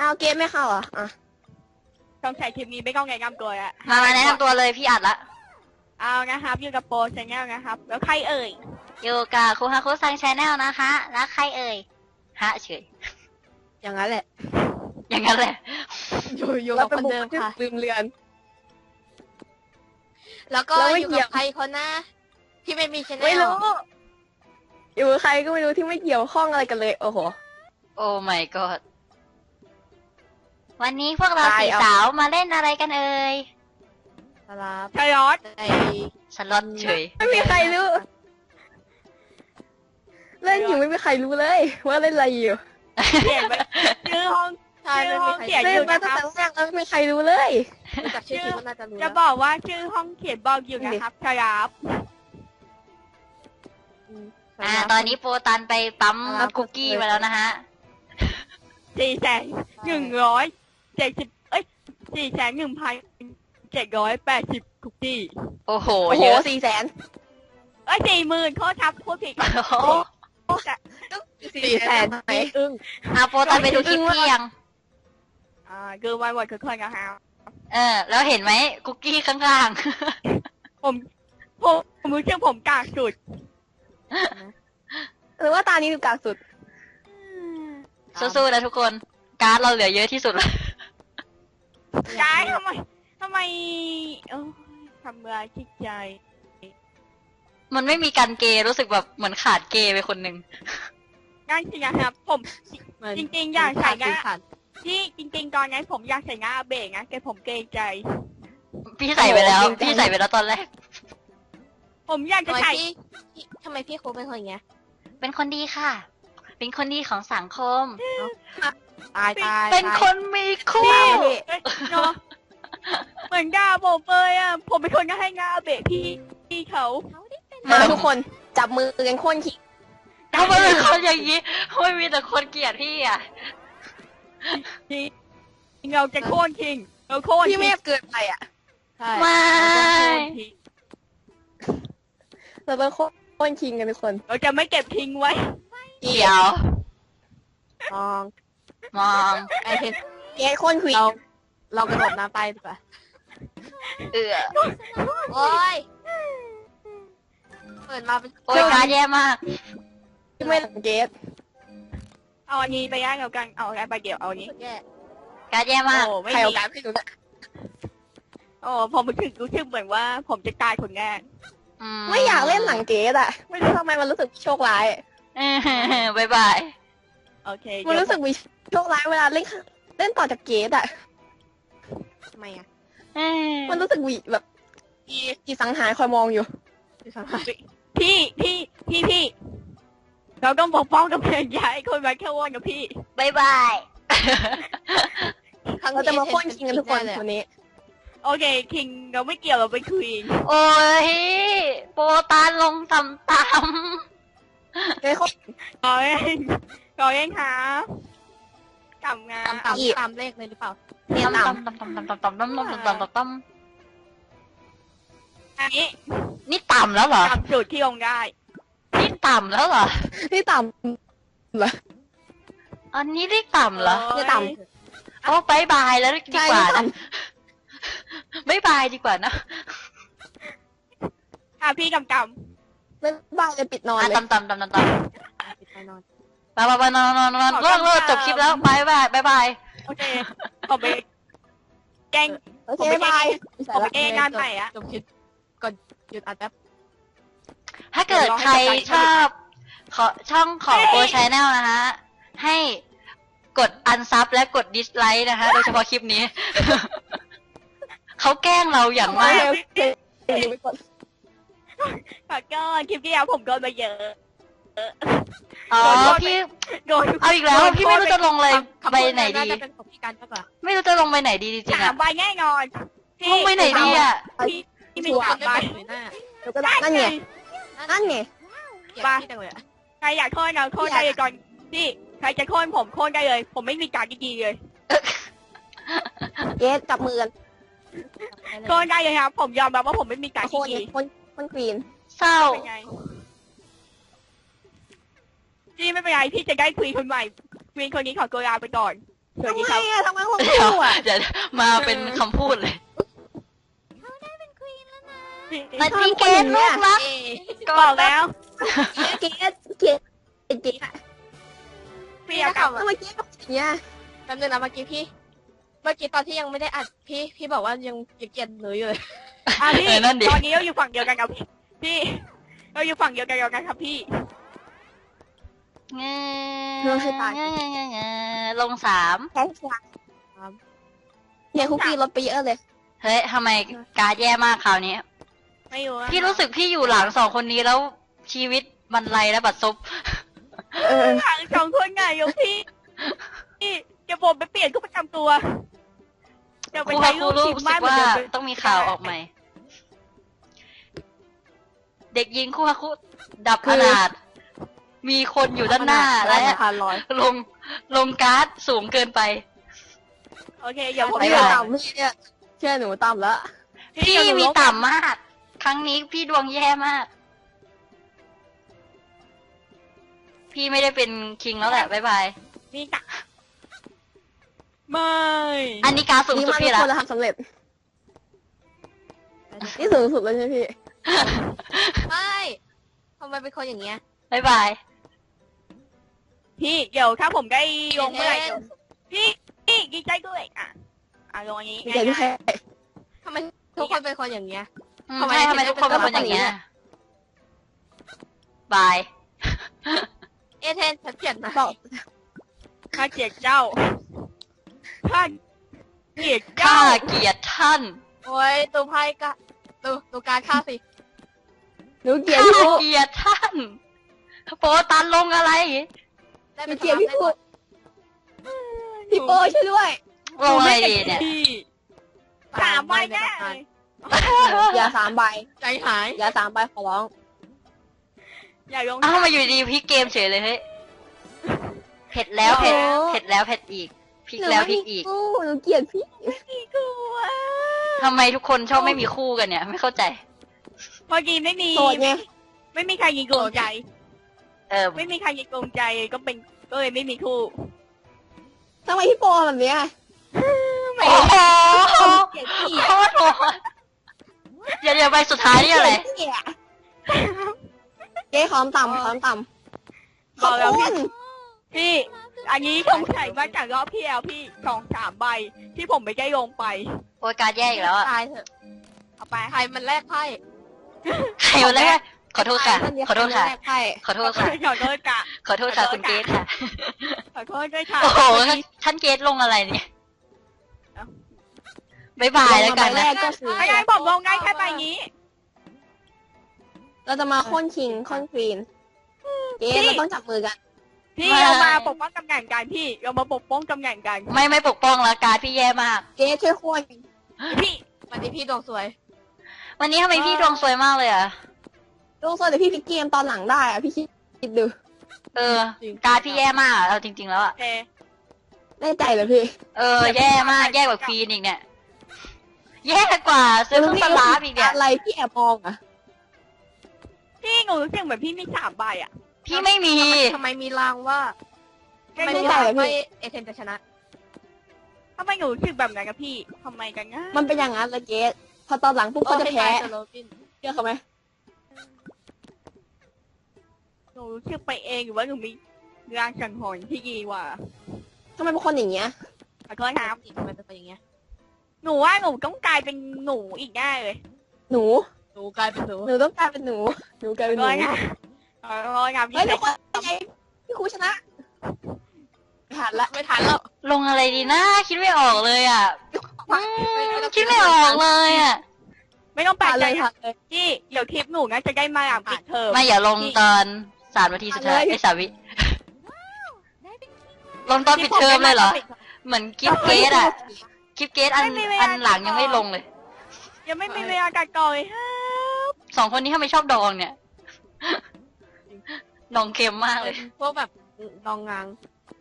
อ้าวเกมไม่เข้าเหรอะอะต้องใช้คลิปนี้ไม่ต้องแนะนำตัวอะมามาแนะนำตัวเลยพี่อัดละเอานะครับอยู่กับโปรชแนลนะครับ แล้วใครเอ่ยอยู่กับครูฮาคุซังชาแนลนะคะ แล้วใครเอ่ยฮะเฉยอย่างนั้นแหละอย่างนั้นแหละอยู่อยู่เรากับเป็นคนบุคเดิมคลที่ค่ะลืมเลือน แล้วก็เราไม่อยู่เกี่กัยวบใครคนนะที่ไม่มีชแนลไม่รู้อยู่กับใครก็ไม่รู้ที่ไม่เกี่ยวข้องอะไรกันเลย โอ้โหโอ้ my god วันนี้พวกเราตายสี่เอาสาวมาเล่นอะไรกันเอ่ยสลับชายอดในสล็อตเฉย ไม่มีใครรู้ เล่นอยู่ไม่มีใครรู้เลย ว่าเล่นอะไรอยู่เขียนไว้ชื่อห้องใช่ไม่มีใครเขียนเล่อนยู่มานะตั้งครับแต่แรกแล้วไม่มีใครรู้เลยรู้จักชื่อทีมก็น่าจะรู้จะแล้วบอกว่าชื่อห้องเขียนบอกอยู่นะครับชายบอ่า ตอนนี้โปรตันไปปั๊มคุกกี้มาแล้วนะฮะสี่แสนหนึ่งร้อย เจ็ดสิบเอ้ยสี่แสนหนึ่งพันเจ็ดร้อยแปดสิบคุกกี้โอ้โหโอ้โหเยอะสี่แสนเอ้ยสี่หมื่นโทษครับพูดผิดโอ้โหสี่แสนไหมอึ้งอ่าโปรตันไปดูคลิปพี่ยังอ่าคือวันวันคือคนนะครับเออ แล้วเห็นไหมคุกกี้ข้างผมผมผมรู้สึกผมกากสุด หรือว่าตานี้ดูกากสุดๆสู้ๆนะทุกคน การ์ดเราเหลือเยอะที่สุดแล้ว กายทำไมทำไมเออทำลายจิตใจ มันไม่มีการเกย์รู้สึกแบบเหมือนขาดเกย์ไปคนหนึ่งนั่นสินะครับ ผมเหมือนจริงๆ อยากใส่หน้าผ่านที่จริง ๆ ตอนนั้นผมอยากใส่หน้าอาเบะนะแต่ผมเกรงใจ พี่ใส่ไปแล้วโอ้โหจริงๆพี่ใส่ไปแล้วตอนแรก ผมอยากจะทำไมใส่พี่พี่ทำไมพี่ครูเป็นคนอย่างเงี้ย เป็นคนดีค่ะ เป็นคนดีของสังคม ตายตายเป็นตายคนมีคู่พี่เนาะเหมือนด่าผมเลยอะ ผมเป็นคนก็ให้หน้าอาเบะพี่พี่เขามาทุกคนจับมือกันโค่นคิงทำไมเป็นคนอย่างนี้ทำไมมีแต่คนเกลียดพี่อะเราจะโค่นทิ้งเราโค่นพี่ไม่ทิ้งเกินไปอะใช่ไม่เราต้องโค่นคิงกันทุกคน เราจะไม่เก็บทิ้งไว้เดี๋ยวมอง มองไอเห็นเกสโค่นควีนเราเรากระโดดน้ำไปดีกว่าเอือโอ้ยเปิดมาเป็นโอ้ยการดแย่มากที่ไม่หลังเกสเอาอันนี้ไปย่างเอากันเอาอะไรไปเดี๋ยวเอาอันนี้แย่การดแย่มาก โอ้ไม่ใครเอามีการดให้ดูนะโอ้ผมรู้สึกรู้สึกเหมือนว่า ผมจะตายคนแรกไม่อยากเล่นหลังเกสอะไม่รู้ทำไมมันรู้สึกโชคร้าย เออบายบาย โอเคมันเดี๋ยวรู้สึกมี โชคร้ายเวลาเล่นเล่นต่อจากเกสอะทำไมอะเออมันรู้สึกวีแบบมีมีสังหารคอยมองอยู่พี่สังหารพี่พี่พี่พี่เราต้องปกป้องกับเพลงย้ายคนมาแค่ว่อนกับพี่บายบายเราจะมาโค่นคิงกันทุกคนวันนี้ โอเค คิงเราไม่เกี่ยวเราเป็นควีนโอ้ยโปรตานลงต่ำต่เฮ้ยโค่นรอเองรอเองครับ กลับงาตามตามอีกตามเลขเลยหรือเปล่าำเนี่ยต่ต่ำต่ำต่ำต่ำต่ำต่ำต่ำต่ำต่ำต่ำต่ำอันนี้นี่ต่ำแล้วเหรอตามจุดที่ลงได้นี่ต่ำแล้วเหรอำนี่ต่ำเหรออันนี้เรียกต่ำเหรอ นี่ต่ำโอ้บายบายแล้วดีใช่กว่านี่นะต่บายบายดีกว่านะอะพี่กำกำไม่บ้านเลยปิดนอนอะเลยต่ำต่ำต่ำต่ำต่ำปิดไฟนอน ไปไปไปนอนนอนนอนเลิกเลิกจบคลิปแล้วบายบายบายบาย โอเคผมไปแกล้ง โอเคบ๊ายบายผมไปแกล้งงานใหม่อะ จบคลิปก่อนหยุดอัดแป๊บ ถ้าเกิดใครชอบขอช่องของโปรชแนลนะฮะ ให้กดอันซับและกดดิสไลค์นะคะ โดยเฉพาะคลิปนี้ เขาแกล้งเราอย่างมากเคโอเคเดี๋ยวไปกด ขอก็คลิปที่แล้วผมโดนมาเยอะ อ๋อพี่โดนเอาอีกแล้วพี่ไม่รู้จะลงเลยคำไปพูดไหนน่าดีจะเป็นของพี่กันมากกว่าไม่รู้จะลงไปไหนดีจริงๆสาอะมใบแน่นอนพี่ลงไปไหนดีอะพี่พี่มีพี่สามไม่ใบเป็นหรือหน้าเดี๋ยวก็ได้นั่นไงนั่นไงเกลียดพี่จังเลยอะใครอยากโค่นเราโค่นได้เลยก่อนพี่ใครจะโค่นผมโค่นได้เลย ผมไม่มีการดีๆเลยเกสจับมือกันโค่นได้เลยครับผมยอมรับว่าผมไม่มีการโค่นดีโค่นโค่นควีนเศร้าเป็นไง พี่ไม่เป็นไรพี่จะได้คุยคนใหม่คุยคนนี้ขอตัวลาไปก่อนสวัสดีทำคไมรับ อะทำไมคนเดี๋ยวคู่อะเดี๋ยวมาเป็นคำพูดเลยนาทีเกตลูกรักก็บอกแล้วเกสเกสเกสอะพี่อยากกลับทำไมเกสเป็นอย่างเงี้ยแป๊บนึงนะเมื่อกี้พี่ เมื่อกี้ตอนที่ยังไม่ได้อัดพี่พี่บอกว่ายังยังเกลียดหนูอยู่เลย อะพี่เออนั่นดิ ตอนนี้เราอยู่ฝั่งเดียวกันกับพี่พี่เราอยู่ฝั่งเดียวกันกันครับพี่ เงเงเงลงสามแค่สามเนี่ยคุกกี้ลดไปเยอะเลย เฮ้ยทำไมการดแย่มากคราวนี้ ไม่รู้อะพี่รู้สึกพี่อยู่หลังสองคนนี้แล้วชีวิตมันไรและบัดซบ เออทางสองคนไงโยพี่พี่จะผมไปเปลี่ยนคู่ประจำตัวจะคไปรูใช้ครูรูปรู้ทีมสึบ้ากนเหมือนว่าเดิมต้องมีข่าวออกใหม่ เด็กหญิงคู่ฮาคุดับขนาด มีคนอยู่ด้านหน้าและพันร้อย ลงลงการ์ดสูงเกินไป โอเคเดี๋ยวผมบ๊ายพี่บายต่ำพี่เนี่ยเชื่อหนูต่ำแล้วพี่จะมีลบต่ำมาก ครั้งนี้พี่ดวงแย่มาก พี่ไม่ได้เป็นคิงแล้วแหละ บ๊ายบาย นี่กะไม่อันนี้การดสูงนี่สุดมันพี่คละนละทำสำเร็จ นี่สูงสุดเลยใช่ไหมพี่ ไม่ทำไมเป็นคนอย่างเงี้ย บ๊ายบาย พี่เดี๋ยวถ้าผมได้ลงเมื่อไหร่เอ๊ะเดี๋ยวพี่พี่ดีใจด้วยอะอะลงอันนี้มีแต่พี่แค่ทำไมทุกคนเป็นคนอย่างเงี้ยอืมทำไมใช่ทำไมทุกคนเป็นคนอย่างเงี้ยบาย เอเทนฉันเกลียดนะบอกข้าเกลียดเจ้าข้าเกลียดข้าเจ้า เกลียดท่านโอ้ยตูไพ่กะตูตูการฆ่าสิ หนูเกลียดข้าพี่พูเกลียดท่าน โปตันลงอะไร ได้หนูเป็นเกลียดพี่พูพี่โป้ช่วยด้วยลงอะไรดีเนี่ยพี่สามใบแน่เลยอย่าสามใบใจหายอย่าสามใบขอร้อง อย่าลงอ้าวมาอยู่ดีพลิกเกมเฉยเลยเฮ้ยเผ็ดแล้วเผ็ดโอ้เผ็ดแล้วเผ็ดอีกพลิกหนูแล้วพไม่ลิมีกอีกกู้หนูเกลียดพี่พี่กลัวทำไมทุกคนชอบไม่มีคู่กันเนี่ย ไม่เข้าใจเมื่อกี้ไม่มีโสดไงไม่มีใครยิงโกงใจ เออไม่มีใครยิงโกงใจก็เป็นก็เลยไม่มีคู่ทำไมพี่โป้แบบเนี้ยโอ้โหเกลียดพี่โคตรโหดเดี๋ยวเดี๋ยวใบสุดท้ายนี่อะไรเกลียดเจ๊ขอมต่ำขอมต่ำขบออบกแล้วคุพี่ณพี่ อันนี้สงสัยมาจากรอบพี่แอลพี่สองสามใบที่ผมไม่ได้ลงไปโอ้ยการดแย่อีกแล้วอะตายเถอะเอาไปใครมันแลกไพ่ใครมาแรก ขอโทษค่ะ ขอโทษค่ะแรกไพ่ขอโทษค่ะ ขอโทษกะขอโทษค่ะคุณเกตค่ะ ขอโทษด้วยค่ะ โอ้โห ท่านเกตลงอะไรเนี่ยบายบายแล้วกันใบแรนะกก็คือไม่ได้ผมลงได้แค่ใบนี้ เราจะมาโค่นคิงโค่นควีนเจ๊เราต้องจับมือกัน พี่เรามาปกป้องตำแหน่งกันพี่ เรามาปกป้องตำแหน่งกัน ไม่ไม่ปกป้องแล้วการดพี่แย่มากเจ๊ช่วยโค่นพี่วันนี้พี่ดวงสวย วันนี้ทำไมพี่ดวงสวยมากเลยอะ ลงโซ่เดี๋ยวพี่พิกเกมตอนหลังได้อะพี่คิดดูเออ การดพี่แย่มากอะเอาจริง ๆ แล้วอะโอเคแน่ใจเหรอพี่ เออ แย่มากแย่กว่าควีนอีกเนี่ย แย่กว่าซื้อเครื่องสลาฟอีกเนี่ย อะไรพี่แอบมองอะพี่หนูรู้สึกเหมือนพี่มีสามใบอะพี่ไม่มี ทำไมมีรางว่าทำไมไม่มีได้รางเหรอว่าพี่เอเทนจะชนะทำไมหนูรู้สึกแบบนั้นกับพี่ทำไมกันนะมันเป็นอย่างนั้นเลยเจ๊พอตอนหลังปุ๊บก็จะแพ้โอ้ให้ตายเถอะโรบินเชื่อเขาไหม หนูรู้สึกไปเองหรือว่าหนูมีรางสังหรณ์ที่ดีกว่าทำไมเป็นคนอย่างเงี้ยขอโทษครับทำไมเป็นคนอย่างเงี้ย หนูว่าหนูต้องกลายเป็นหนูอีกแน่เลย หนู หนูกลายเป็นหนู หนูต้องกลายเป็นหนู หนูกลายเป็นหนูขอโทษครับขอโทษครับเฮ้ยพี่ทุกคนเป็นไงพี่ครูชนะไม่ทันละไม่ทันแล้ว ลงอะไรดีนะคิดไม่ออกเลยอะอืมคิดไม่ออกเลยอะไม่ต้องแปลทักนใจเลยนะทันเลยพี่เดี๋ยวคลิปหนูนะจะได้มาหลังปิดเทอมไม่อย่าลงตอน สามนาทีสุดท้ายเลยไอ้ยสามวิลงตอนปิดเทอมเลยเหรอ เหมือนกิฟเกตอะกิฟเกตอันอันหลังยังไม่ลงเลย ยังไม่มีเวลากัดกอยฮะสองคนนี้ทำไมชอบดองเนี่ย ดองเค็มมากเลย พวกแบบดองงาง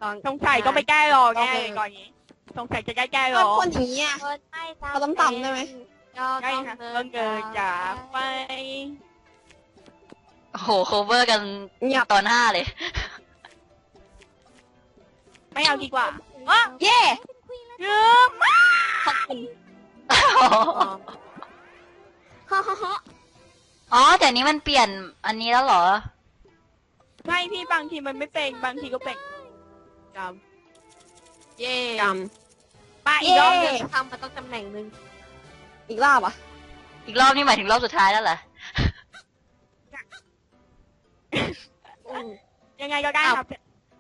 ดองสงสัยก็ไปแก้รอแน่เลยก่อนนี้สงสัยจะได้แก้รก็อคนอย่างเงี้ยคนไม่เอาต่ำๆได้ไหมก็ได้ต้องค่ะเดิต้องเดินจากไป โอ้โหโคเวอร์กันเงียบ ตอนห้าเลยไปไม่เอาดีกว่าอ๋อเย่ลืมมากขอบคุณฮ่าฮ่าฮ่าอ๋อแต่นี้มันเปลี่ยนอันนี้แล้วเหรอ ไม่พี่บางทีมันไม่เป็นบางทีก็เป็นกำเย่กมาำอีกรอบหเย่นึ่งทำมาต้องตำแหน่งหนึ่งอีกรอบอะ อีกรอบนี่หมายถึงรอบสุดท้ายแล้วเหรอ ยังไงก็ได้อ้าวครับ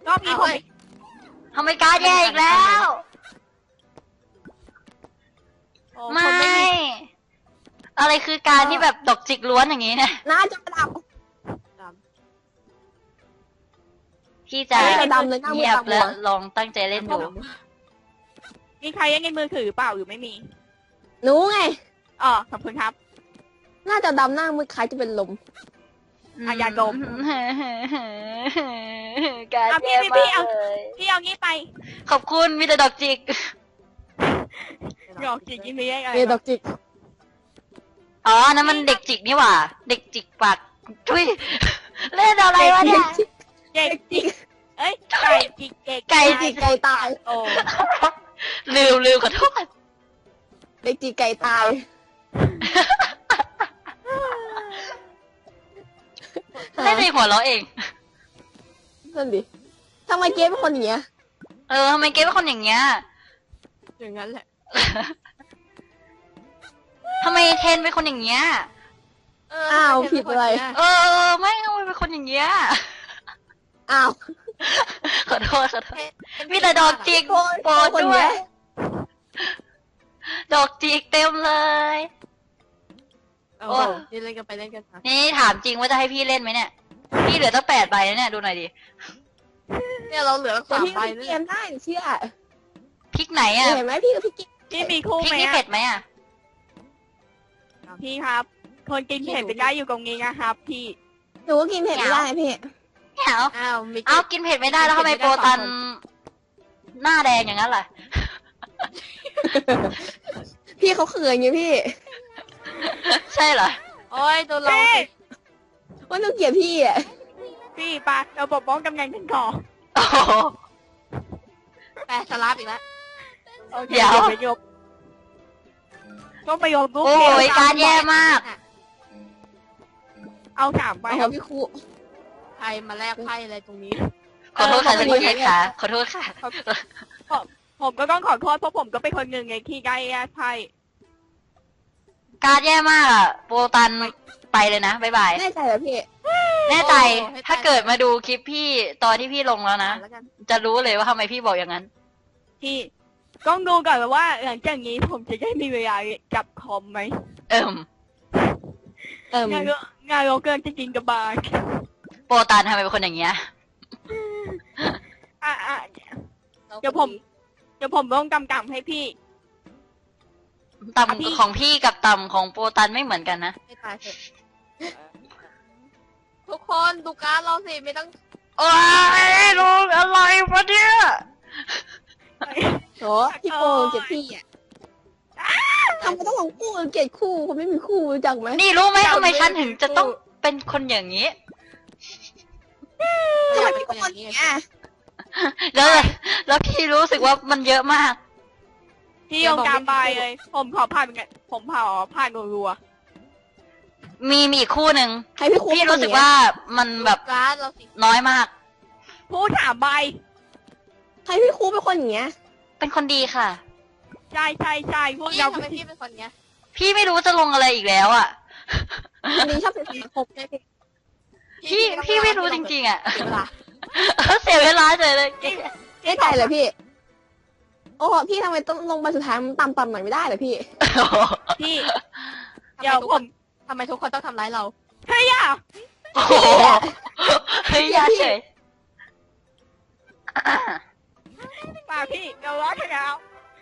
รอบนี้ผมเอาเว้ยทำไมการดแย่อีกแล้วโอ้ไม่คนไม่มีอะไรคือการที่แบบดอกจิกล้วนอย่างนี้เนี่ยหน้าจอดพี่ำจะหน้าจอดำเลยหน้ามืเงีอยบตามัแล้ววลองตั้งใจเล่นดู มีใครยังในมือถือเปล่าหรือไม่มีหนูไงอ๋อขอบคุณครับหน้าจอดำหน้ามือคล้ายจะเป็นลม อะอย่าดมการอะพี่แย่พี่มากเอาเลยพี่เอางี้ไปขอบคุณมีแต่ดอกจิก หยอกจิกยิ้มเรียกอะไรเมดอกจิกอ๋ออันนั้นมันเด็กจิกนี่หว่า เด็กจิกปากทุยเล่นอะไรวะเนี่ย เด็กจิกเอ้ยไก่จิกเด็กไก่ไก่จิกไก่ตาย โอ้ลืมลืมขอโทษเด็กจิกไก่ตาย ล่นในหัวเราะเอง นั่นดิทำไมเกมเป็นคนอย่างเงี้ย เออทำไมเกมเป็นคนอย่างเงี้ย อย่างนั้นแหละ ทำไมเทนเป็นคนอย่างเงี้ย เอ้าวผิดอะไร เออไม่ทำไมเป็นคนอย่างเงี้ย อ้าวขอโทษขอโทษ มีแต่ดอกจิกโอ้ยโปรดคนด้เนี้วยยดอกจิกเต็มเลย โอ้โอ้นี่เล่นกันไปเล่นกันมานี่ถามจริงว่าจะให้พี่เล่นไหมเนี่ย พี่เหลือตั้งแปดใบแล้วเนี่ยดูหน่อยดิเนี่ยเราเหลือแต่สามพี่ใบก็นี่เกมได้หนูเชื่อพริกไหนอะเห็นไหมพี่กับพี่กิ๊กพี่มีคู่พริกไหมนี่อะเผ็ดไหมอะพี่ครับ คนกินเผ็ดไปได้อยู่ตรงนี้นะครับ พี่หนูก็กินเผ็ดไม่ได้พี่ไม่เอาอ้าวมีเอากินเผ็ดไม่ได้แล้วทำไมโปรตัน หน้าแดงอย่างนั้นล่ะ พี่เขาเขินไงพี่ ใช่เหรอ โอ้ยโดนเราพี่ สิว่าหนูเกลียดพี่อะพี่ปะเราปกป้องกำนันกันก่อนโอ้โหแปะสลับอีกแล้ว โอเคเดี๋ยว ไปยกต้องไปยกลูกโอ้เกมยการแย่มาก เอาสามใบไปคครัรับบพี่ครูใครมาแลกไพ่อะไรตรงนี้ ขอโทษค่ะเออ สกิเกตค่ะ ขอโทษค่ะ ผมก็ต้องขอโทษเพราะผมก็เป็นคนหนึ่งไงที่ได้แย่ไพ่ การแย่มากอะโปรตันไปเลยนะบ๊ายบาย แน่ใจเหรอพี่ แน่ใจโอ้ให้ตาย ถ้าเกิดมาดูคลิปพี่ตอนที่พี่ลงแล้วนะ แล้วกัน จะรู้เลยว่าทำไมพี่บอกอย่างนั้น พี่ต้องดูก่อนว่าหลังจากนี้ผมจะได้มีเวลาจับคอมไหมเอิ่มเอิ่มงานก็งานเราเกินจะกินกับบายโปรตันทำไมเป็นคนอย่างเงี้ย อะอะราเดี๋ยวผม เดี๋ยวผมต้องกำกับให้พี่ ต่อะพี่ำของพี่กับต่ำของโปรตันไม่เหมือนกันนะให้ตายเถอะทุกคนดูการดเราสิไม่ต้องโอ้ยลุงอะไรวะเนี่ยโหพี่โปเกลียดพี่อะทำไมต้องของคู่เกลียดคู่คนไม่มีคู่รู้จักไหมนี่รู้ไหมทำไมฉันถึงจะต้องเป็นคนอย่างนี้ ทำไมพี่เป็นคนอย่างเงี้ย แล้วแล้วพี่รู้สึกว่ามันเยอะมาก พี่ยงกาบายเลย ผมขอผ่านไงผมขอผ่านรัวมีมีอีกคู่หนึ่งให้พี่ครูพี่รู้สึกว่ามันแบบการดเราสิน้อยมากๆพูดถามใบให้พี่ครูเป็นคนอย่างเงี้ยเป็นคนดีค่ะ ใช่ใช่ใช่พวกพี่เราทำไมพี่เป็นคนเนี้ยพี่ไม่รู้จะลงอะไรอีกแล้วอะ คนนี้ชอบเป็นสังคมใช่ไหมพี่พี่ไม่รู้จริงๆอะ เสียเวลาเสียเวลาเลยเลยแน่ใจเหรอพี่ โอ้โหพี่ทำไมต้องลงมาสุดท้ายมันตามตอนหน่อยไม่ได้เหรอพี่พี่ทำเดี๋ไมยวทุกผคนมทำไมทุกคนต้องทำร้ายเราเฮ้ยอะโอ้โหเฮ้ยอยาเฉยป่าพี่เราร้อนกันแล้ว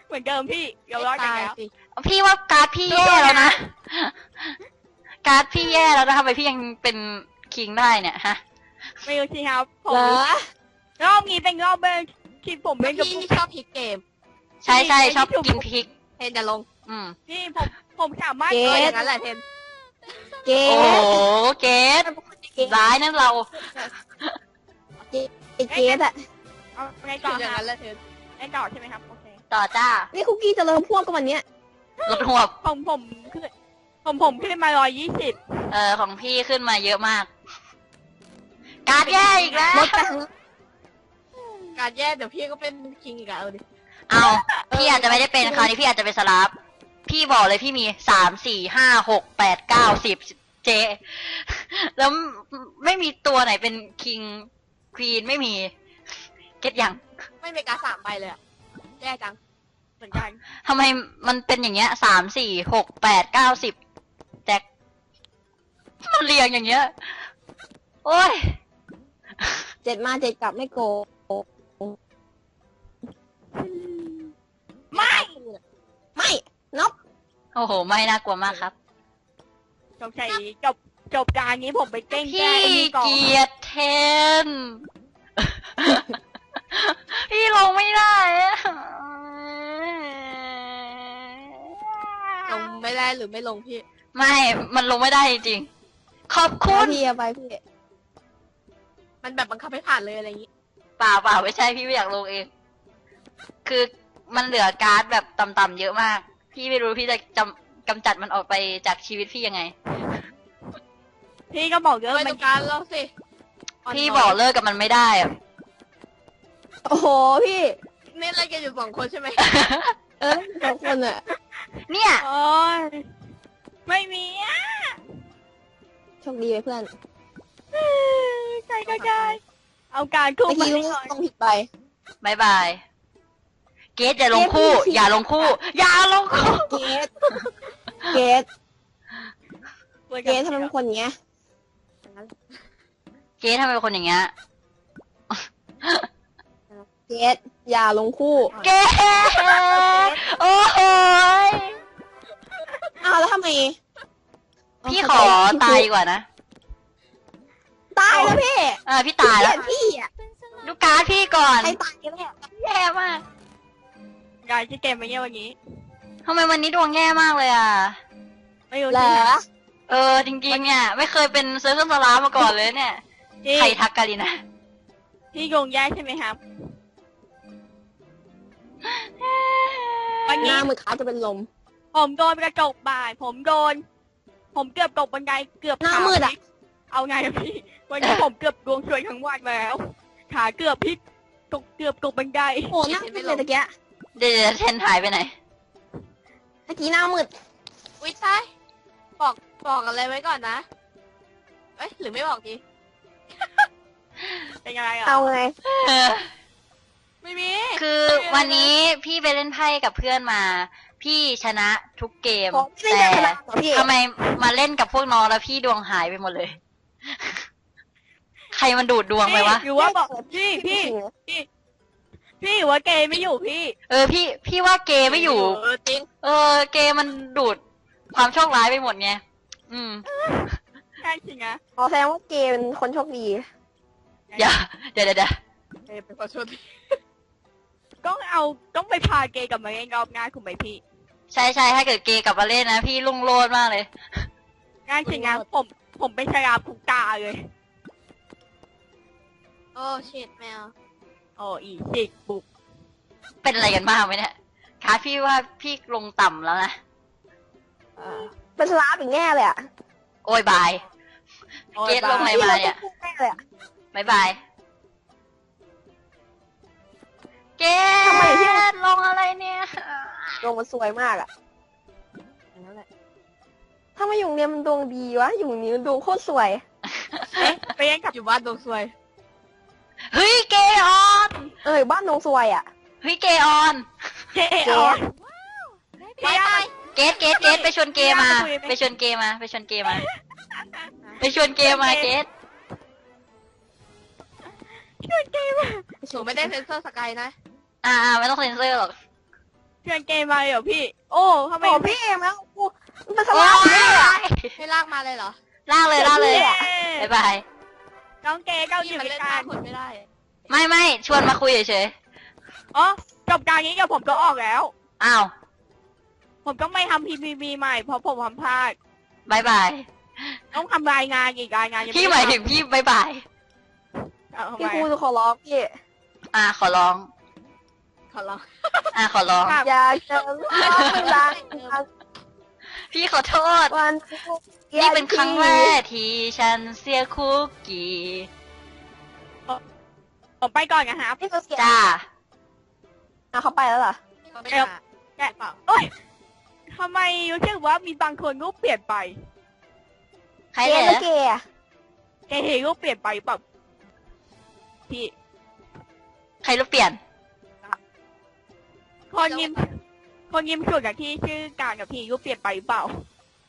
เหมือนเดิมพี่เราร้อนกันตายแล้วสิพี่ว่าการ์ดพี่แย่แล้วนะการ์ดพี่แย่แล้วนะทำไมพี่ยังเป็นคิงได้เนี่ยฮะไม่รู้สิครับผมเหรอรอบนี้เป็นรอบเบอร์ที่ผมเล่นกับพี่ชอบพลิกเกม ใช่ใช่ชอบกินพริกเทนจะลง อืมพี่ผมผมสามารถเกเออรอดย่างนั้นแหละเทนเกโอ้ดโหเกดร้ายนั่นเรา ไอเกดอะเอาไงต่ต่อออย่างครันั้บนแหละเธอไงต่อใช่ไหมครับโอเคต่อจ้านี่คุกกี้จะเริ่มพวกกันวันเนี้ยลดหัวบผมผมขึ้นผมผมขึ้นมาร้อยยี่สิบเออของพี่ขึ้นมาเยอะมาก การดแย่อีกแล้ว ลดไปทั้งการแย่เดี๋ยวพี่ก็เป็นคิงอีกแล้วเอาดิ เอาพี่อาจจะไม่ได้เป็นคราวนี้พี่อาจจะเป็นสลับพี่บอกเลยพี่มีสามสี่ห้าหกแปดเก้าสิบเจ แล้วไม่มีตัวไหนเป็นคิงควีนไม่มี เก็ตยังไม่มีการดสามใบเลยอะแย่จัง เหมือนกันทำไมมันเป็นอย่างเงี้ยสามสี่หกแปดเก้าสิบแจ็คมันเรียงอย่างเงี้ย โอ้ย เจ็ดมาเจ็ดกลับไม่โกงไม่ไม่ น็อกโอ้โห ไม่น่ากลัวมากครับสงสัยจบจบการนี้ผมไปเต้นพี่แก้ไอ้นี่ก่อนเกียรติเทน พี่ลงไม่ได้อะลงไม่ได้หรือไม่ลงพี่ไม่ มันลงไม่ได้จริงๆขอบคุเอาณพี่เอาไปพี่มันแบบบังคับให้ผ่านเลยอะไรอย่างงี้เปล่าเปล่าไม่ใช่พี่ไม่อยากลงเอง คือมันเหลือการ์ดแบบต่ำๆเยอะมาก พี่ไม่รู้พี่จะจำกำจัดมันออกไปจากชีวิตพี่ยังไง พี่ก็บอกเยอะไปมัตรนงกลางเราสินพี่น้ยบอกเลิกกับมันไม่ได้อะโอ้โหพี่ นี่อะไรกันอยู่สองคนใช่ไหมเออสองคนอะเนี่ย โอ้ยไม่มีอะโชคดีไปเพื่อนใช่ก็ได้เอาการคู่เมื่อมากี้ให้ลุงหน่อยต้องผิดไปบายบาย เกตอย่าลงคู่เกรทพี่อย่าลงคู่ อย่าลงคู่ เกตเกตเกตทำไมเป็นคนอย่างเงี้ยเกตทำไมเป็นคนอย่างเงี้ย เกตอย่าลงคู่ เกตโอ้โหยอ้าวแล้วทำไมพี่ขอตายดีกว่านะ ตายแล้วพี่เออพี่ตายแล้วพี่อะดูการ์ดพี่ก่อน ใครตายกันแน่ แย่มาก ยายที่เกมไปเงี้ยวันนี้ทำไมวันนี้ดวงแย่มากเลยอะ ไม่รู้เหรที่ไหนอเออจริงๆเนี่ย ไม่เคยเป็นเซิร์ฟเวอร์สลาฟมาก่อนเลยเนี่ยพี่ใครทักกันลีนะพี่โยงแย่ใช่ไหมครับ วันหนี้น้ามือขาจะเป็นลม ผมโดนกระจกบาดผมโดน ผมเกือบตกบันไดเกือบหน้าขามืดอะพลิกเอาไงอะพี่ วันนี้ผมเกือบดวงสวยทั้งวันแล้ว ขาเกือบพลิกตกเกือบตกบันได โอ้หน้ามืดเลยตะเกีย เดี๋ยวๆเทนหายไปไหนตะกี้หน้ามืดวิทายบอกบอกอะไรไว้ก่อนนะ เอ้ยหรือไม่บอกดี เป็นอะไรอะเอาไง เออ ไม่มี คือวันนี้พี่ไปเล่นไพ่กับเพื่อนมา พี่ชนะทุกเกม ผมไม่ได้แต่เล่นพลังเหรอพี่ ทำไมมาเล่นกับพวกน้องแล้วพี่ดวงหายไปหมดเลย ใครมันดูดดวงไปวะ หรือว่าบอกพี่พี่พี่ หรือว่าเกย์ไม่อยู่พี่เออพี่พี่ว่าเกย์ไม่อยู่เออจริงเออ เกย์มันดูดความโชคร้ายไปหมดไงอืม ใช่จริงนะขอแสดงว่าเกย์เป็นคนโชคดี อย่าเดี๋ยวเดี๋ยวเดี๋ยวเออเป็นขอโทษทีต้องเอาต้องไปพาเกย์กลับมาเล่นรอบหน้าคุณไหมพี่ใช่ใช่ถ้าเกิดเกย์กลับมาเล่นนะพี่ลุ่งโลดมากเลยงานจริงนะผมผมเป็นชราบทุกตาเลย โอ้ชิดแมว โอ้อีสิกบุกเป็นอะไรกันบ้างไหมเนี่ยคะพี่ว่าพี่ลงต่ำแล้วนะ เป็นสลาฟอีกแน่เลยอะโอ้ยบาย โอ้ยเกรดลงไหนบ้ามาเนี่ยแน่เลยอะบายบาย เกทำไมพี่ดลงอะไรเนี่ย ดวงมันสวยมากอะอย่างนั้นแหละถ้ามาอยู่โรงเรียนมันดวงดีวะ อยู่นี้มันดวงโคตรสวยเอ๊ะไปเล่นกับอยู่บ้านดวงซวย เฮ้ยเกย์ออนเออบ้านดวงสวยอะเฮ้ยเกย์ออนเกย์เกย์ออน ไปไปเกดเกดเกดไปชวนเกย์มา ไปชวนเกย์มา ไปชวนเกย์มา ไปชวนเกย์มาเกดชวนเกย์มาหนูไม่ได้เซ็นเซอร์สกายนะ อ่าอ่าไม่ต้องเซ็นเซอร์หรอกชวนเกย์มาเลยเหรอพี่ โอ้ทำไมโอ้พี่แมวกูมันเป็นสโอ้ลาฟอีกแน่เลยอะยให้ลากมาเลยเหรอ ลากเลยลากเลยเย้บายบาย น้องเกย์ก็อพี่ยู่มันด้วเล่ยนกัท่านคนไม่ได้ ไม่ไม่ชวนมาคุยเฉยอ๋อจบการนี้กับผมก็ออกแล้ว ๆอ้าวผมต้องไม่ทำ PPP ใหม่เพราะผมทำพลาด บายบายต้องทำรายงานอีกรายงานงพี่หมายถึงพี่บายบายเอาทำพี่ไมครูจะขอร้องพี่ออะขอร้อง ขอร้อง อะขอร้อง อยากจะร้องดัง พี่ขอโทษ วันนี่เป็นครั้งแรกที่ฉันเสียคุกกี้ ผมไปก่อนนะครับที่เขาเสียจ้าเอาเขาไปแล้วเหรอเขาไม่เดี๋ยวหาแกะโอ้ยทำไมรู้สึกว่ามีบางคนรูปเปลี่ยนไปใครเกเหรย์อเกย์อะแกเห็นรูปเปลี่ยนไปแบบพี่ใครรู้เปลี่ยน คนยิ้ม คนยิ้มสุดกับที่ชื่อการกับพี่รูปเปลี่ยนไปหรือเปล่า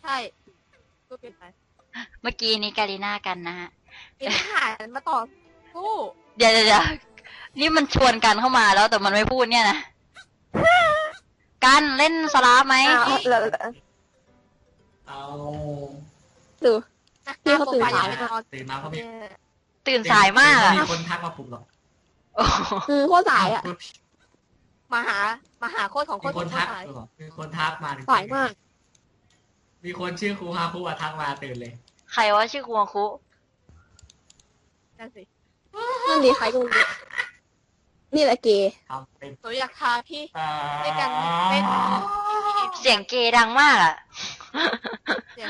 ใช่ก็เปลี่ยนไปเมื่อกี้นี้การีน่ากันนะฮะมีทหารมาต่อสู้เดี๋ยวเดี๋ยวเดี๋ยวนี่มันชวนกันเข้ามาแล้วแต่มันไม่พูดเนี่ยนะ กันเล่นสลาฟไหมอ้าวแล้วแล้วเอาดูนะพี่เขาตื่นโปรไฟล์สายยังไม่นอนตื่นมาเพราะมีเนี่ยตื่นสายมากอะมีคนทักมาปลุกหรอกโอ้โหคือโคตรสายอะ มาหามาหาโคตรของโคมีตรคนโคทัตกรสายหรอมีคนทักมาสายมาก มีคนชื่อครูฮาคุอะทักมาตื่นเลย ใครว่าชื่อครูคุ นั่นสินั่นดีใครก็ไม่รู้นี่แหละเกย์ทำเป็นหนูอยากพาพี่ ด้วยกันเล่นเสียงเกย์ดังมากอะ เสียง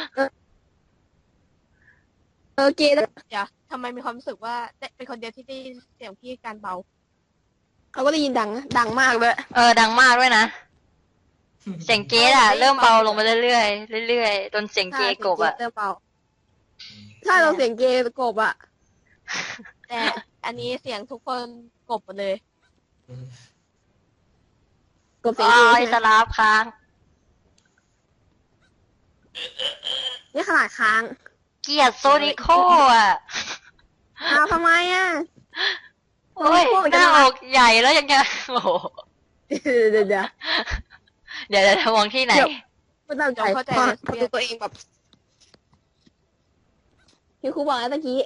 เออเกย์แล้วเดี๋ยวทำไมมีความรู้สึกว่าได้เป็นคนเดียวที่ได้ยินเสียงพี่การเบา เขาก็ได้ยินดังนะดังมากเลยเออดังมากด้วยนะ เสียงเกย์อะเริ่มเบาลงไปเรื่อยๆเรื่อยๆจนเสียงเกย์กบอะเริ่มเบาใช่เราเสียงเกย์กบอะแต่อันนี้เสียงทุกคนกบหมดเลย กบเสียงอ๋เกอย์อิสใช่ไหมลาฟค้างนี่ขนาดค้างเกลียดโซนิโคอะอ้าวทำไมอะ โอ้ยโซนิโคหน้าอกใหญ่แล้วยังจะโอ้โหเดี๋ยวเดี๋ยวเดี๋ยวเดี๋ยวมองที่ไหนเดี๋ยวไม่ตั้งใจเดี๋ยวเข้าใจพอเลยพอดูตัวเองแบบพี่ครูบอกแล้วตะกี้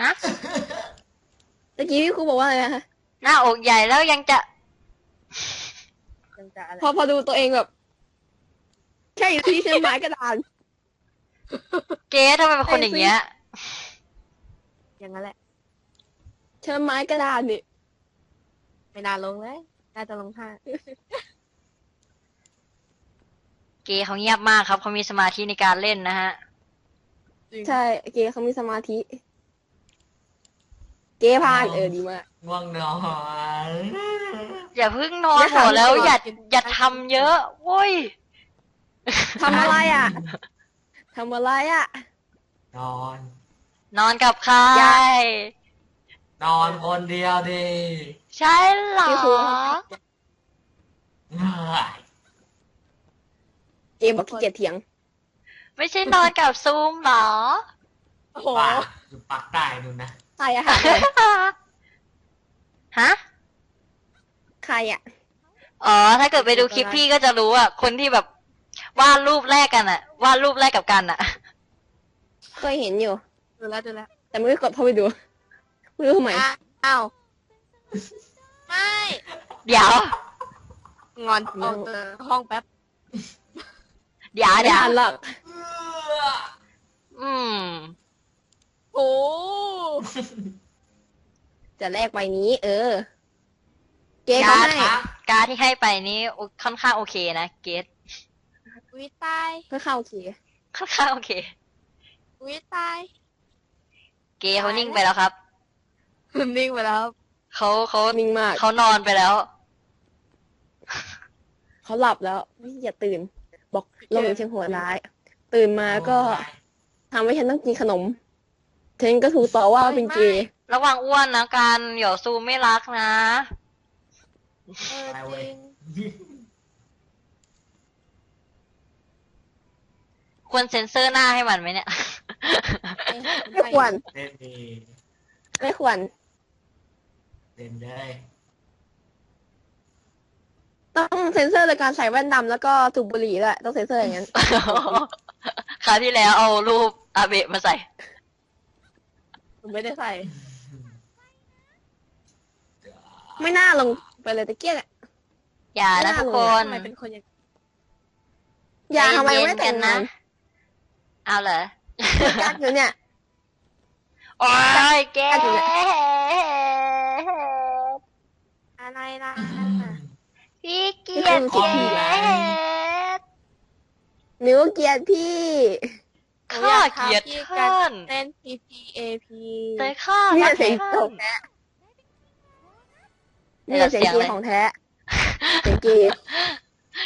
ฮะตะกี้พี่ครูบอกว่าอะไรนะหน้าอกใหญ่แล้วยังจะจังจะอะไรพอพอดูตัวเองแบบแค่อยู่ที่เชียงไม้กระดานเก๊ทำไมเป็นคนอย่างเงี้ยอย่างนั้นแหละ เชิญไม้กระดานนี่ไม่น่าลงเลย น่าจะลงห้าเก๊เขาเงียบมากครับเขามีสมาธิในการเล่นนะฮะ ใช่ เกย์เขามีสมาธิ เกย์พานเออดีมาก ง่วงนอนอย่าเพึ่งนอนอย่าหัวทำแล้วก่อนอย่าอย่าทำเยอะโว้ยทำอะไรอะทำอะไรอะ นอน นอนกับใครอย่า นอนคนเดียวดิใช่เหรอ พี่ครูเฮ้ยเกย์บอกขี้เกียจเถียง ไม่ใช่นอนกับซูมเหรอ โอ้โหป่าอยู่ปากใต้นู่นนะใครอะหารเลยฮะ ใครอะอ๋อ ถ้าเกิดไปดูคลิปพี่ก็จะรู้อะ คนที่แบบวาดรูปแรกกันอะ วาดรูปแรกกับกันอะ เคยเห็นอยู่ ดูแล้วดูแล้ว แต่ไม่ได้กดเข้าไปดู ไม่รู้ทำไมอะอ้าวไม่เดี๋ยว งอนออกจากห้องแป๊บเดี๋ยวไม่เดี๋ยวทันหรอกอืมโอ้จะแลกใบนี้ เออ เกย์กาเขารให้การดที่ให้ไปนี้โอค่อนข้างโอเคนะเกตวิตายเพื่อเข้าทีค่อนข้างโอเค วิตาย เกย์เขานิ่งไปแล้วครับ นิ่งไปแล้วเขาเขานิ่งมากเขานอนไปแล้ว เขาหลับแล้วไม่อย่าตื่น บอกเราเป็นเชียงหัวร้าย ตื่นมาก็ทำให้ฉันต้องกินขนมฉันก็ถูกต่อว่าเป็นเกย์ระวังอ้วนนะการเดี๋ยวซูมไม่รักนะเออไปจเว้ริยงควรเซ็นเซอร์หน้าให้มันไหมเนี่ย ไม่ควรเล่นดีไม่ควร เล่นเลย ต้องเซ็นเซอร์โดยการใส่แว่นดำแล้วก็สูบบุหรี่ด้วยต้องเซ็นเซอร์อย่างนั้น คราวที่แล้วเอารูปอาเบะมาใส่หนูไม่ได้ใส่ ไม่น่าลงไปเลยตะเกียบอย่านะน่าทุกเลยคนทำไมเป็นคนอย่างอย่าทำไมใจเย็นไม่แต่งกังานเอาเหรอกักอยู่เนี่ย โอ้ยแกกัดอยู่เนี่ย อะไรล่ะพี่เกียรติขอเกผีตหนูเกลียดพี่ ข้าเกียรติท่าน เต้น PPAP แต่ข้าเนี่ยรักเสียงท่าขอนงแท้เนี่ยเสียงเกย์ของแท้ เสียงเกย์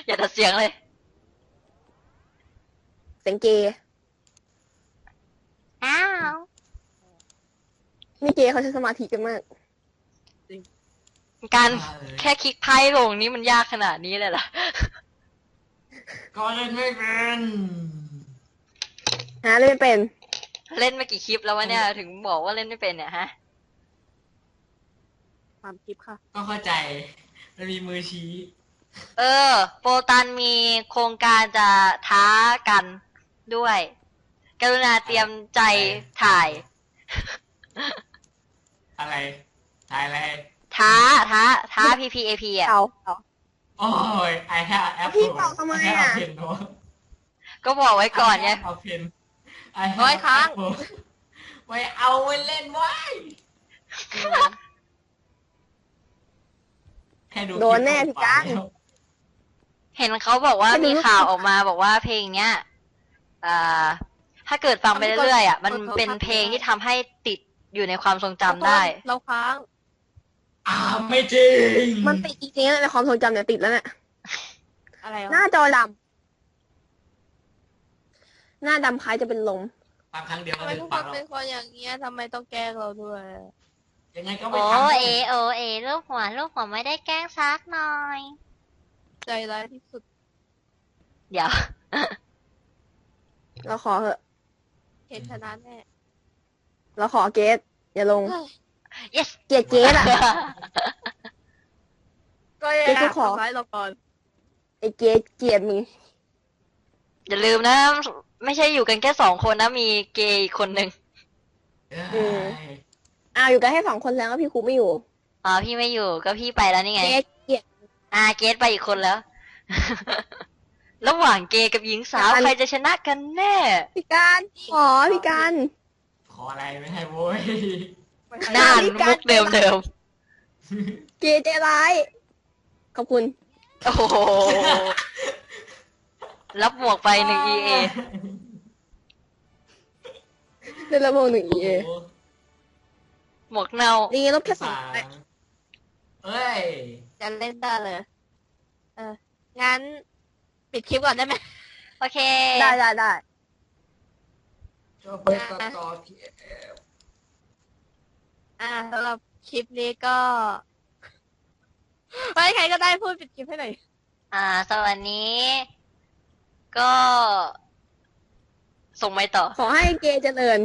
อย่าตัดเสียงเลย เสียงเกย์อ้าว นี่เกย์เขาใช้สมาธิกันมาก การมาเลยแค่คลิกไพ่ลงนี่มันยากขนาดนี้เลยเหรอ ก็เล่นไม่เป็นหาเลยไม่เป็น เล่นมากี่คลิปแล้ววะเนี่ยถึงบอกว่าเล่นไม่เป็นเนี่ยฮะ ความคลิปค่ะก็เข้าใจ มันมีมือชี้ เออ โปรตันมีโครงการจะท้ากันด้วย กรุณาเตรียมใจถ่าย อะไร ถ่ายอะไร ท้าท้าท้า PPAP อะเอาเอาโอ้ย I have apple พี่บอกทำไม I have อะ a pen เนอะก็บอกไว้ก่อนไง I have a pen I have โอ้ยค้าง apple ไม่เอาไว้เล่นไว้แค่ดูโดนแน่พี่กังเห็นเขาบอกว่าไม่รู้มีข่าวออกมาบอกว่าเพลงเนี้ยอ่าถ้าเกิดฟังไปเรื่อยๆอะมันเป็นเพลงที่ทำให้ติดอยู่ในความทรงจำได้ เราค้าง อ้าวไม่จริง มันติดจริงๆนะในความทรงจำเนี่ยติดแล้วเนี่ย อะไรหน้าวะจอดำหน้าดำคล้ายจะเป็นลม ฟังครั้งเดียวทำก็ไมถึทุงกคฟังนแล้วเป็นคนอย่างเงี้ยทำไมต้องแกล้งเราด้วยยังไงก็ไม่โอทำเอโอเอลูกหัวลูกหัวไม่ได้แกล้งซักหน่อย ใจร้ายที่สุดเดี๋ยว เราขอเหอะ เห็นชนะแน่เราขอเกสอย่าลง เฮ้ย yes เกลียดเกสอะ ก็ยังเดี๋ยวกูขอ ทำร้ายเราก่อนไอ้เกสเกลียดมึงอย่าลืมนะ ไม่ใช่อยู่กันแค่สองคนนะ มีเกย์อีกคนหนึ่งเอ้ยอ้าวอยู่กันแค่สองคนแล้วพี่ครูไม่อยู่อ๋อพี่ไม่อยู่ก็พี่ไปแล้วนี่ไงเกสเกลียด อ่าเกตไปอีกคนแล้ว ระหว่างเกย์กับหญิงสาว อัน ใครจะชนะกันแน่ พี่การขอพี่การขออะไรไม่ให้โว้ย น่านมุกเดิมเดิมเกสใจร้ายขอบคุณๆโอ้โห รับหมวกไปหนึ่ง EA เดือนละโมงหนึ่งเอโอ้โหหมวกเน่าดีลบแค่สองสามเอ้ย จะเล่นได้เลย เออ งั้น ปิดคลิปก่อนได้ไหม โอเค ได้ได้ได้ก็ไปตัดต่อที่อ่าสำหรับคลิปนี้ก็ไว้ใครก็ได้พูดปิดคลิปให้หน่อย อ่าสวัสนี้ ก็ ส่งไปต่อ ขอให้เกย์เจริญ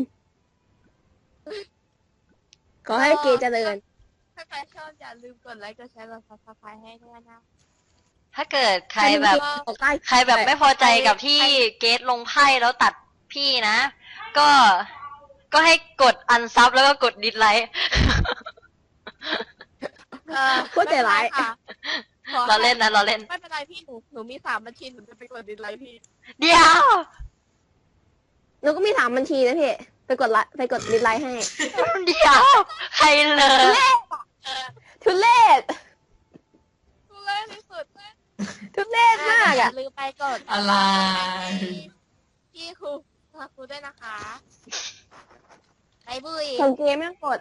ขอให้เกย์เจริญ ถ้าใครชอบอย่าลืมกดไลค์กดแชร์กดซับสไครต์ให้ด้วยนะถ้าเกิดใครแบบตกใต้ใครแบบไม่พอใจกับที่เกตลงไพ่แล้วตัดพี่นะ ก็ ก็ให้กดอันซับแล้วก็กดดิสไลค์ เออพูดใจร้าย ไม่เป็นไค่ะขอให้เราเล่นนะเราเล่น ไม่เป็นไรพี่หนูหนูมีสามบัญชีหนูจะไปกดดิสไลค์พี่ เดี๋ยว หนูก็มีสามบัญชีนะพี่ไปกดไลค์ไปกดดิสไลค์ให้ เดี๋ยว ใครเลยทุเรศทุเล่ที่สุดทุเรศมากอย่าอะ ลืมไปกดอะไร พี่ครูครูด้วยนะคะไป บุยของเกย์ไม่ต้องกด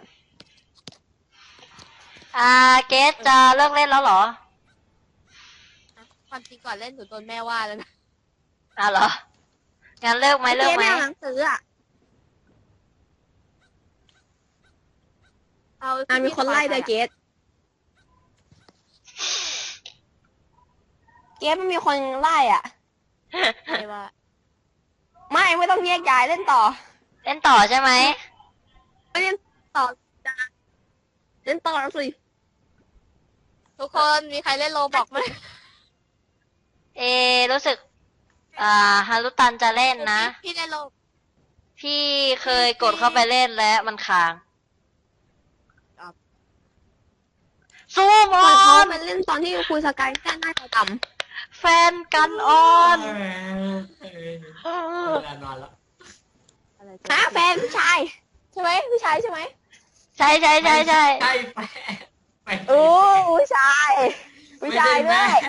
อ่า เกตจะเลิกเล่นแล้วเหรอความจริงก่อนเล่นหนูโดนแม่ว่าแล้วนะอ่าเหรอ งั้นเลิกไหมเลิกเกย์ไหมไม่เอาหนังสืออะ เอาอะมีคนไล่เลยเกย์เกย์ไม่มีคนไล่อะ ไม่ว่า ไม่ไม่ต้องแยกย้ายเล่นต่อ เล่นต่อใช่ไหม ไม่เล่นต่อจ้าเล่นต่อสิทุกคนมีใครเล่นโลบอกไหมเอ รู้สึก อ่าฮารุตันจะเล่นนะ พี่เล่นโลพี่เคยกดเข้าไปเล่นแล้วมันค้างซูมเหอมือนเขาอนมาเล่นตอนที่คุยสกายแค่หน้าจอดแฟนกันออนเอ้ยเวลานอนแล้วอะไรำฮะแฟนผู้ชาย ใช่ไหมผู้ชายใช่ไหมใช่ใช่ใช่ใช่ใช่แฟนไปโอ้ผู้ชายผู้ชายด้วย